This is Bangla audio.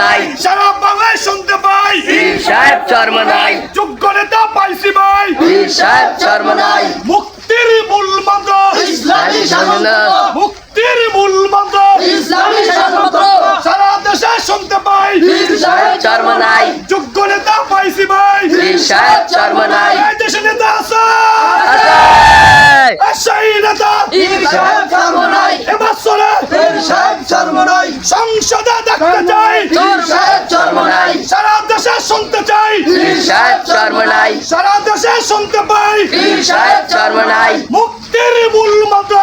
নাই সারা বাংলায় শুনতে পাই। সাহেব চর্ম নাই যোগ্য নেতা পাইছি ভাই। সাহেব চর্ম নাই মুক্তির মূল মন্ত্র। ইসলামী মুক্তির মূল মন্ত্র। ইসলামী সারা দেশে শুনতে পাই। সাহেব চর্ম নাই যোগ্য নেতা পাইছি ভাই। সাহেব চর্ম নাই এই দেশে নেতা আছে। সেই নেতা। সাহেব চর্ম সংসদে দেখতে চাই। পীর সাহেব চর্ম নাই। সারা দেশে শুনতে চাই। পীর সাহেব চর্ম নাই। সারা দেশে শুনতে পাই। পীর সাহেব চর্ম নাই। মুক্তির মূল মন্ত্র।